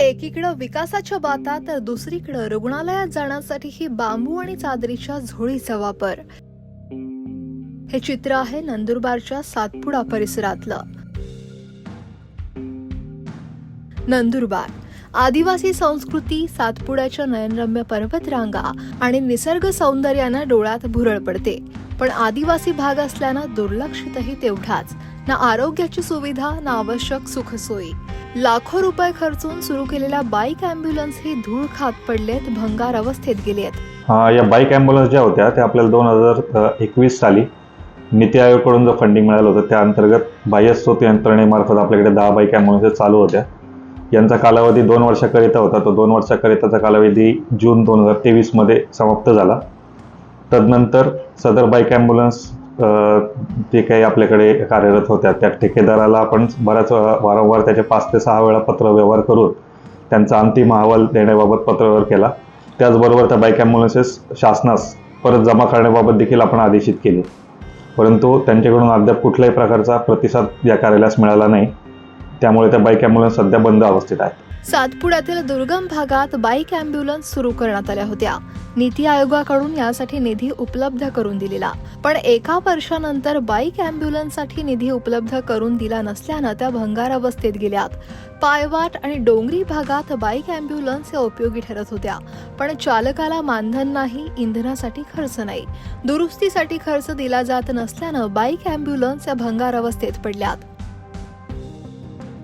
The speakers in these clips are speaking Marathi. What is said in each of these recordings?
एकीकडं विकासाच्या बाता तर दुसरीकडं रुग्णालयात जाण्यासाठी ही बांबू आणि चादरीच्या झोळीचा वापर. हे चित्र आहे नंदुरबारच्या सातपुडा परिसरातलं. नंदुरबार आदिवासी संस्कृती सातपुड्याच्या नयनरम्य पर्वतरांगा आणि निसर्ग सौंदर्यानं डोळ्यात भुरळ पडते. पण आदिवासी भाग असल्यानं दुर्लक्षितही तेवढाच. ना आरोग्याची सुविधा ना आवश्यक सुखसोयी. लाखो रुपये खर्चून सुरू केलेल्या बाईक अँब्युलन्स ही धूळ खात पडलेत भंगार अवस्थेत गेलेत या बाईक अँब्युलन्स ज्या होत्या त्या आपल्याला दोन हजार एकवीस साली नीती आयोगकडून जो फंडिंग मिळालं होतं त्या अंतर्गत बाह्य स्रोत यंत्रणेमार्फत आपल्याकडे दहा बाईक ॲम्ब्युलन्सेस चालू होत्या. यांचा कालावधी दोन वर्षाकरिता होता. तो दोन वर्षाकरिताचा कालावधी जून दोन हजार तेवीसमध्ये समाप्त झाला. तदनंतर सदर बाईक ॲम्ब्युलन्स जे काही आपल्याकडे कार्यरत होत्या त्या ठेकेदाराला आपण बऱ्याच वेळा- वारंवार त्याचे पाच ते सहा वेळा पत्र व्यवहार करून त्यांचा अंतिम अहवाल देण्याबाबत पत्रव्यवहार केला. त्याचबरोबर त्या बाईक ॲम्ब्युलन्सेस शासनास परत जमा करण्याबाबत देखील आपण आदेशित केले. परंतु त्यांच्याकडून अद्याप कुठल्याही प्रकारचा प्रतिसाद या कार्यालयास मिळाला नाही. त्यामुळे त्या बाईक ॲम्ब्युलन्स सध्या बंद अवस्थेत आहेत. सातपुड्यातील दुर्गम भागात बाईक अँब्युलन्स सुरू करण्यात आल्या होत्या. नीती आयोगाकडून यासाठी निधी उपलब्ध करून दिलेला. पण एका वर्षानंतर बाईक अँब्युलन्ससाठी निधी उपलब्ध करून दिला नसल्यानं त्या भंगार अवस्थेत गेल्यात. पायवाट आणि डोंगरी भागात बाईक अँब्युलन्स या उपयोगी ठरत होत्या. पण चालकाला मानधन नाही इंधनासाठी खर्च नाही. दुरुस्तीसाठी खर्च दिला जात नसल्यानं बाईक अँब्युलन्स या भंगार अवस्थेत पडल्यात.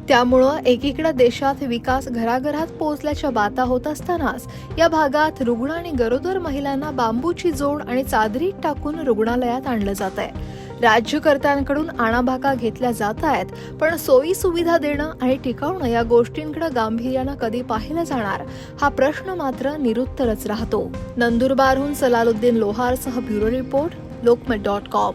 त्यामुळं एकीकडे देशात विकास घराघरात पोहोचल्याच्या बाता होत असतानाच या भागात रुग्ण आणि गरोदर महिलांना बांबूची जोड आणि चादरीत टाकून रुग्णालयात आणलं जात आहे. राज्यकर्त्यांकडून आणाभाका घेतल्या जात आहेत पण सोयी सुविधा देणं आणि टिकवणं या गोष्टींकडे गांभीर्यानं कधी पाहिलं जाणार हा प्रश्न मात्र निरुत्तरच राहतो. नंदुरबारहून सलालुद्दीन लोहारसह bureau report Lokmat dot com.